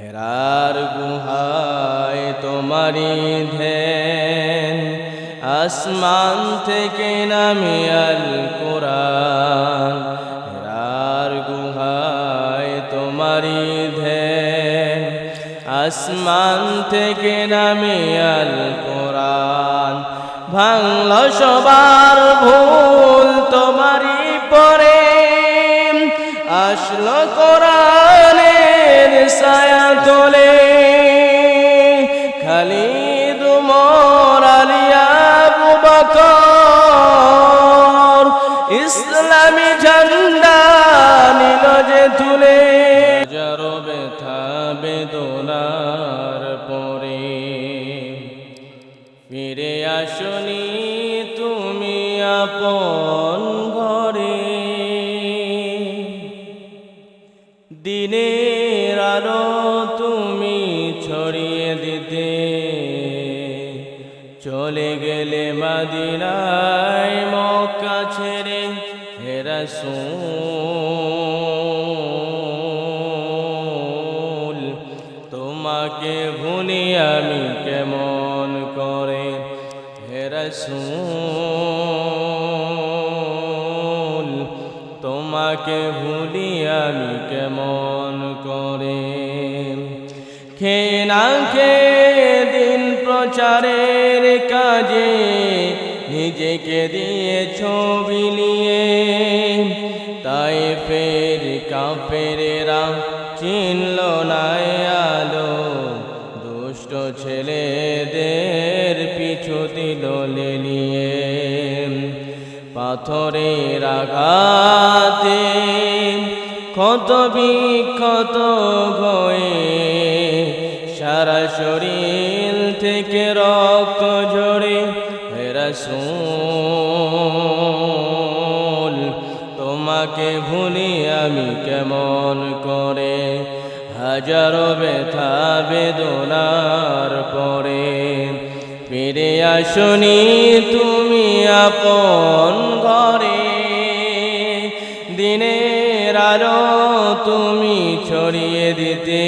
হেরার গুহায় তোমারি ধ্যান। আসমান থেকে নামে আল কোরআন। হেরার গুহায় তোমারি ধ্যান। আসমান থেকে নামে আল কোরআন। ভাঙল সবার ভুল তোমারই পরে। আসলো কোরআনের ছায়া তোলে খালি আলিয়া ইসলামী ঝান্ডা নিল যে তুলে ছড়িয়ে দিতে। চলে গেলে মাদিনায় মক্কা ছেড়ে হেরা তোমাকে ভুলি আমি কেমন করে হেরা তোমাকে ভুলি আমি কেমন করে খে না দিন প্রচারের কাজে, নিজেকে দিয়ে ছবি নিয়ে। তাই ফের কাফেরেরা চিনল না আলো, দুষ্ট ছেলেদের পিছু দিল নিয়ে পাথরের আঘাতে ক্ষত বিক্ষত হয়ে শরীর থেকে রক্ত ঝরে রসুল, তোমাকে ভুলি আমি কেমন করে? হাজারো ব্যথা বেদনার পরে ফিরে আসনি তুমি আপন ঘরে। দিনের আলো তুমি ছড়িয়ে দিতে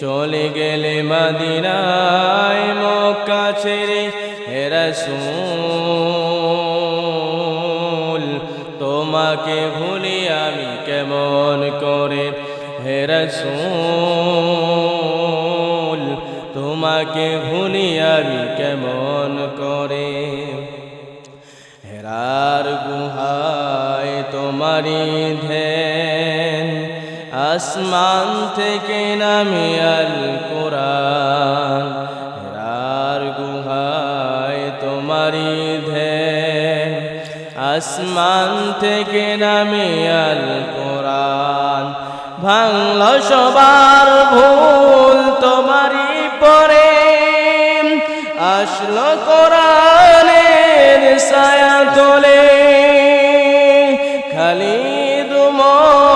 চলে গেলে মাদিনায় মক্কা ছেড়ে হেরাসুল। তোমাকে ভুলি আমি কেমন করে? হেরাসুল, তোমাকে ভুলি আমি কেমন করে? হেরার গুহায় তোমারি ধ্যান আসমান থেকে নামে আল কোরআন। হেরার গুহায় তোমারি ধ্যান। আসমান থেকে নামে আল কোরআন। ভাঙল সবার ভুল তোমারি পরে। আসলো কোরআনের ছায়া তোলে। খালি উমর